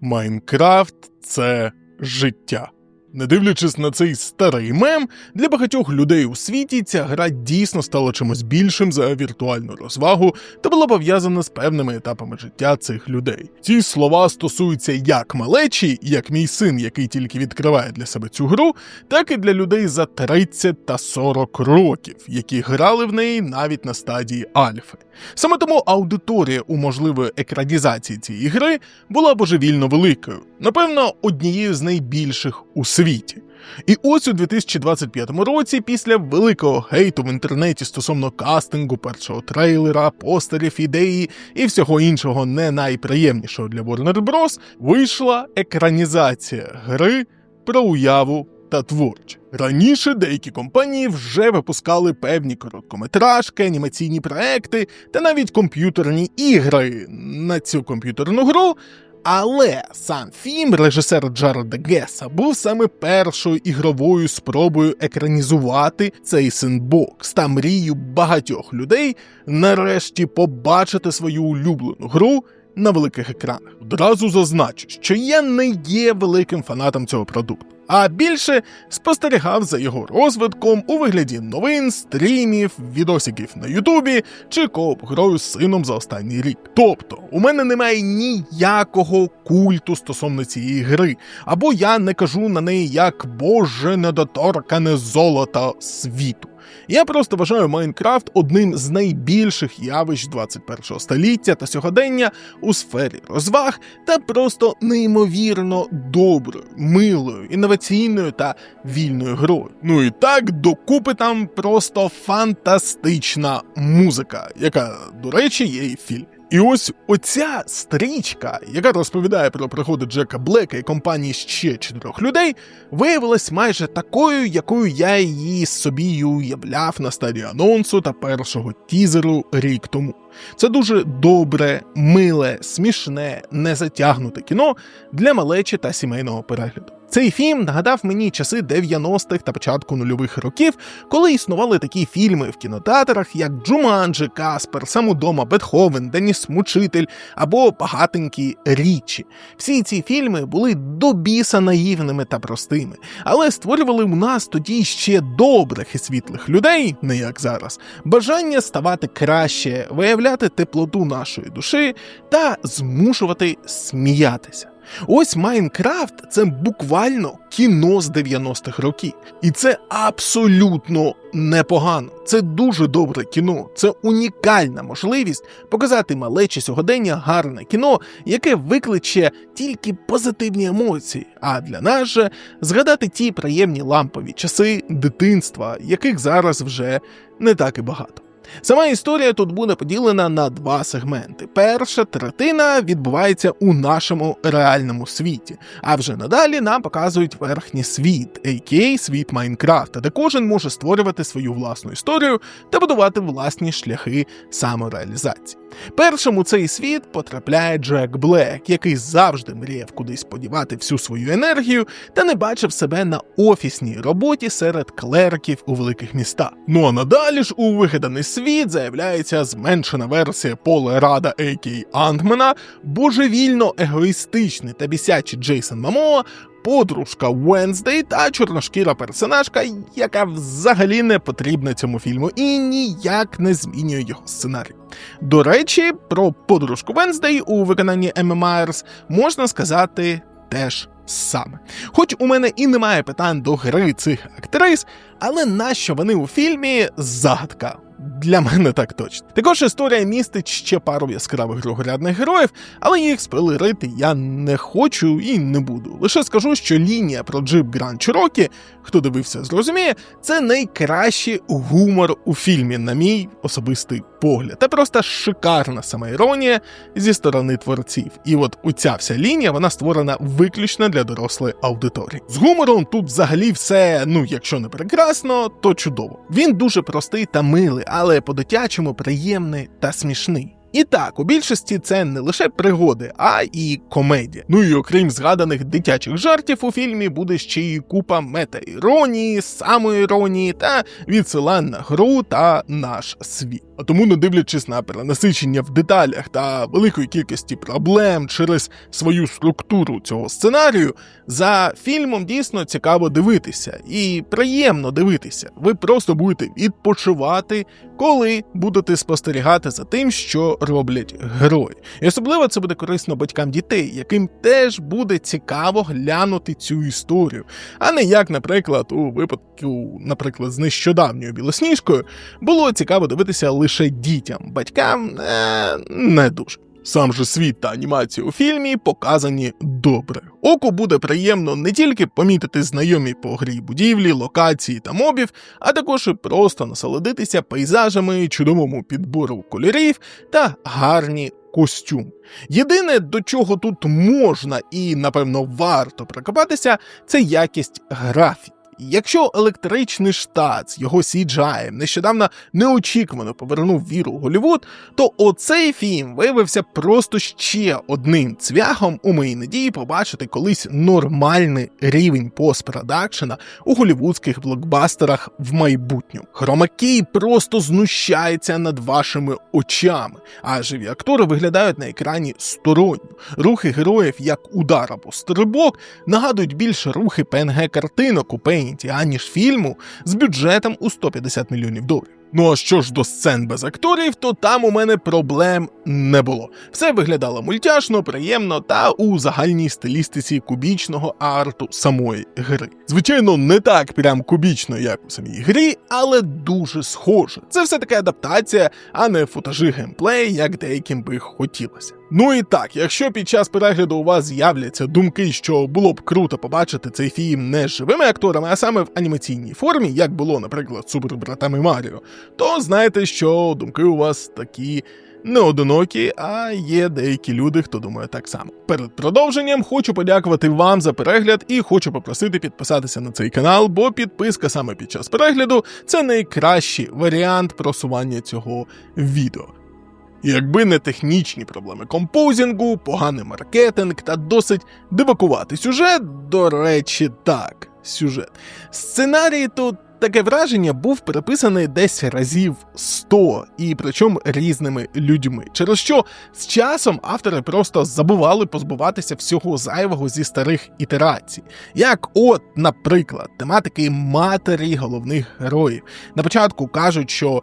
Майнкрафт це життя. Не дивлячись на цей старий мем, для багатьох людей у світі ця гра дійсно стала чимось більшим за віртуальну розвагу та була пов'язана з певними етапами життя цих людей. Ці слова стосуються як малечі, як мій син, який тільки відкриває для себе цю гру, так і для людей за 30 та 40 років, які грали в неї навіть на стадії альфи. Саме тому аудиторія у можливої екранізації цієї гри була божевільно великою, напевно, однією з найбільших у світі. І ось у 2025 році, після великого хейту в інтернеті стосовно кастингу, першого трейлера, постерів, ідеї і всього іншого не найприємнішого для Warner Bros., вийшла екранізація гри про уяву та творче. Раніше деякі компанії вже випускали певні короткометражки, анімаційні проекти та навіть комп'ютерні ігри на цю комп'ютерну гру. Але сам фільм режисера Джареда Геса був саме першою ігровою спробою екранізувати цей синбокс та мрію багатьох людей нарешті побачити свою улюблену гру на великих екранах. Одразу зазначу, що я не є великим фанатом цього продукту. А більше спостерігав за його розвитком у вигляді новин, стрімів, відосиків на Ютубі чи кооп грою з сином за останній рік. Тобто, у мене немає ніякого культу стосовно цієї гри, або я не кажу на неї як боже недоторкане золото світу. Я просто вважаю Майнкрафт одним з найбільших явищ 21 століття та сьогодення у сфері розваг та просто неймовірно доброю, милою, інноваційною та вільною грою. Ну і так докупи там просто фантастична музика, яка, до речі, є і в. І ось оця стрічка, яка розповідає про приходи Джека Блека і компанії ще чотирьох людей, виявилась майже такою, якою я її собі уявляв на стадії анонсу та першого тізеру рік тому. Це дуже добре, миле, смішне, незатягнуте кіно для малечі та сімейного перегляду. Цей фільм нагадав мені часи 90-х та початку нульових років, коли існували такі фільми в кінотеатрах, як Джуманджі, Каспер, Самудома, Бетховен, Деніс Мучитель або багатенькі річі. Всі ці фільми були до біса наївними та простими, але створювали у нас тоді ще добрих і світлих людей, не як зараз, бажання ставати краще, виявляти теплоту нашої душі та змушувати сміятися. Ось Майнкрафт це буквально кіно з 90-х років. І це абсолютно непогано. Це дуже добре кіно. Це унікальна можливість показати малечі сьогодення гарне кіно, яке викличе тільки позитивні емоції. А для нас же згадати ті приємні лампові часи дитинства, яких зараз вже не так і багато. Сама історія тут буде поділена на два сегменти. Перша третина відбувається у нашому реальному світі, а вже надалі нам показують верхній світ, а.к.а. світ Майнкрафта, де кожен може створювати свою власну історію та будувати власні шляхи самореалізації. Першим у цей світ потрапляє Джек Блек, який завжди мріяв кудись подівати всю свою енергію та не бачив себе на офісній роботі серед клерків у великих містах. Ну а надалі ж у вигаданий світ заявляється зменшена версія Пола Рада А.К. Антмена, божевільно егоїстичний та бісячий Джейсон Мамоа, подружка Венздей та чорношкіра персонажка, яка взагалі не потрібна цьому фільму і ніяк не змінює його сценарій. До речі, про подружку Венздей у виконанні Еми Майерс можна сказати теж саме. Хоч у мене і немає питань до гри цих актрис, але нащо вони у фільмі загадка. Для мене так точно. Також історія містить ще пару яскравих другорядних героїв, але їх спойлерити я не хочу і не буду. Лише скажу, що лінія про джип Гранд Чирокі, хто дивився, зрозуміє, це найкращий гумор у фільмі, на мій особистий погляд. Та просто шикарна самоіронія зі сторони творців. І от оця вся лінія вона створена виключно для дорослої аудиторії. З гумором тут взагалі все, ну якщо не прекрасно, то чудово. Він дуже простий та милий, але по-дитячому приємний та смішний. І так, у більшості це не лише пригоди, а і комедія. Ну і окрім згаданих дитячих жартів у фільмі буде ще й купа мета-іронії, самоіронії та відсилань на гру та наш світ. А тому, не дивлячись на перенасичення в деталях та великої кількості проблем через свою структуру цього сценарію, за фільмом дійсно цікаво дивитися і приємно дивитися. Ви просто будете відпочивати, коли будете спостерігати за тим, що роблять герої. І особливо це буде корисно батькам дітей, яким теж буде цікаво глянути цю історію, а не як, наприклад, у випадку, наприклад, з нещодавньою білосніжкою, було цікаво дивитися лише дітям, батькам е, не дуже. Сам же світ та анімація у фільмі показані добре. Оку буде приємно не тільки помітити знайомі по грі будівлі, локації та мобів, а також і просто насолодитися пейзажами, чудовому підбору кольорів та гарні костюм. Єдине, до чого тут можна і, напевно, варто прикопатися, це якість графіки. Якщо електричний штат з його CGI нещодавно неочікувано повернув віру у Голлівуд, то оцей фільм виявився просто ще одним цвяхом у моїй надії побачити колись нормальний рівень постпродакшена у голівудських блокбастерах в майбутньому. Хромакей просто знущається над вашими очами, а живі актори виглядають на екрані сторонньо. Рухи героїв, як удар або стрибок, нагадують більше рухи PNG картинок у Paint, аніж фільму з бюджетом у 150 мільйонів доларів. Ну а що ж до сцен без акторів, то там у мене проблем не було. Все виглядало мультяшно, приємно та у загальній стилістиці кубічного арту самої гри. Звичайно, не так прям кубічно, як у самій грі, але дуже схоже. Це все таки адаптація, а не футажі геймплей, як деяким би хотілося. Ну і так, якщо під час перегляду у вас з'являться думки, що було б круто побачити цей фільм не з живими акторами, а саме в анімаційній формі, як було, наприклад, супербратами Маріо, то знайте, що думки у вас такі. Не одинокі, а є деякі люди, хто думає так само. Перед продовженням хочу подякувати вам за перегляд і хочу попросити підписатися на цей канал, бо підписка саме під час перегляду це найкращий варіант просування цього відео. Якби не технічні проблеми композінгу, поганий маркетинг та досить дивакуватий сюжет, до речі, так, сюжет. Сценарій тут таке враження був переписаний десь разів 100, і причому різними людьми, через що з часом автори просто забували позбуватися всього зайвого зі старих ітерацій. Як, от, наприклад, тематики матері головних героїв. На початку кажуть, що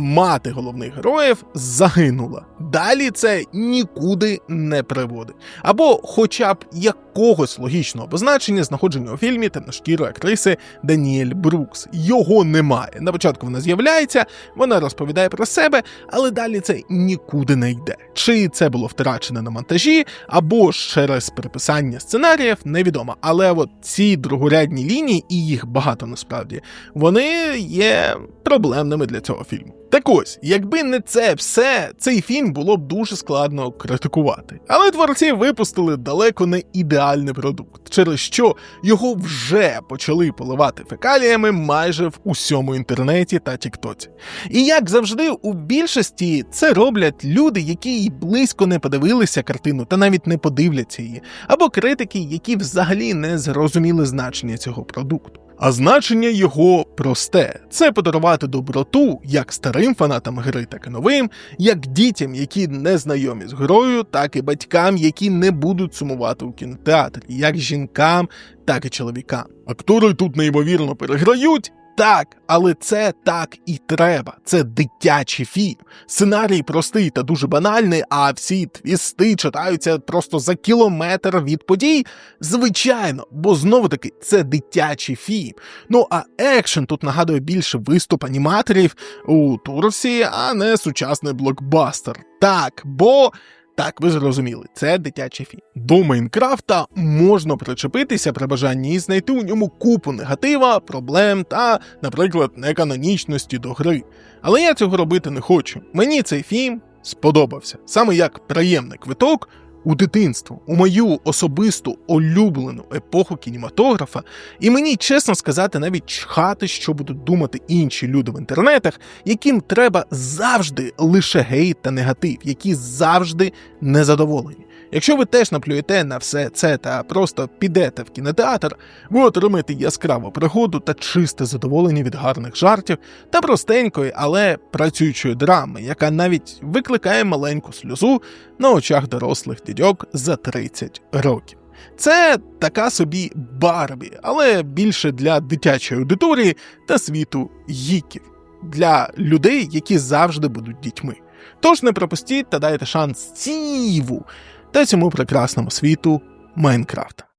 мати головних героїв загинула. Далі це нікуди не приводить. Або, хоча б якогось логічного позначення знаходження у фільмі темношкірої актриси Даніель Брукс. Його немає. На початку вона з'являється, вона розповідає про себе, але далі це нікуди не йде. Чи це було втрачено на монтажі, або ж через переписання сценаріїв, невідомо. Але от ці другорядні лінії, і їх багато насправді, вони є проблемними для цього фільму. Так ось, якби не це все, цей фільм було б дуже складно критикувати. Але творці випустили далеко не ідеальний продукт, через що його вже почали поливати фекаліями майже в усьому інтернеті та Тіктоці. І як завжди, у більшості це роблять люди, які й близько не подивилися картину та навіть не подивляться її, або критики, які взагалі не зрозуміли значення цього продукту. А значення його просте: це подарувати доброту як старим фанатам гри, так і новим, як дітям, які не знайомі з грою, так і батькам, які не будуть сумувати у кінотеатрі, як жінкам, так і чоловікам. Актори тут неймовірно переграють. Так, але це так і треба. Це дитячий фільм. Сценарій простий та дуже банальний, а всі твісти читаються просто за кілометр від подій. Звичайно, бо знову таки це дитячий фільм. Ну а екшен тут нагадує більше виступ аніматорів у Турсі, а не сучасний блокбастер. Так, бо. Так, ви зрозуміли, це дитячий фільм. До Майнкрафта можна причепитися при бажанні і знайти у ньому купу негатива, проблем та, наприклад, неканонічності до гри. Але я цього робити не хочу. Мені цей фільм сподобався саме як приємний квиток у дитинство, у мою особисту улюблену епоху кінематографа, і мені, чесно сказати, навіть чхати, що будуть думати інші люди в інтернетах, яким треба завжди лише гейт та негатив, які завжди незадоволені. Якщо ви теж наплюєте на все це та просто підете в кінотеатр, ви отримаєте яскраву пригоду та чисте задоволення від гарних жартів та простенької, але працюючої драми, яка навіть викликає маленьку сльозу на очах дорослих дідьок за 30 років. Це така собі Барбі, але більше для дитячої аудиторії та світу гіків, для людей, які завжди будуть дітьми. Тож не пропустіть та дайте шанс Стіву та цьому прекрасному світу Майнкрафта.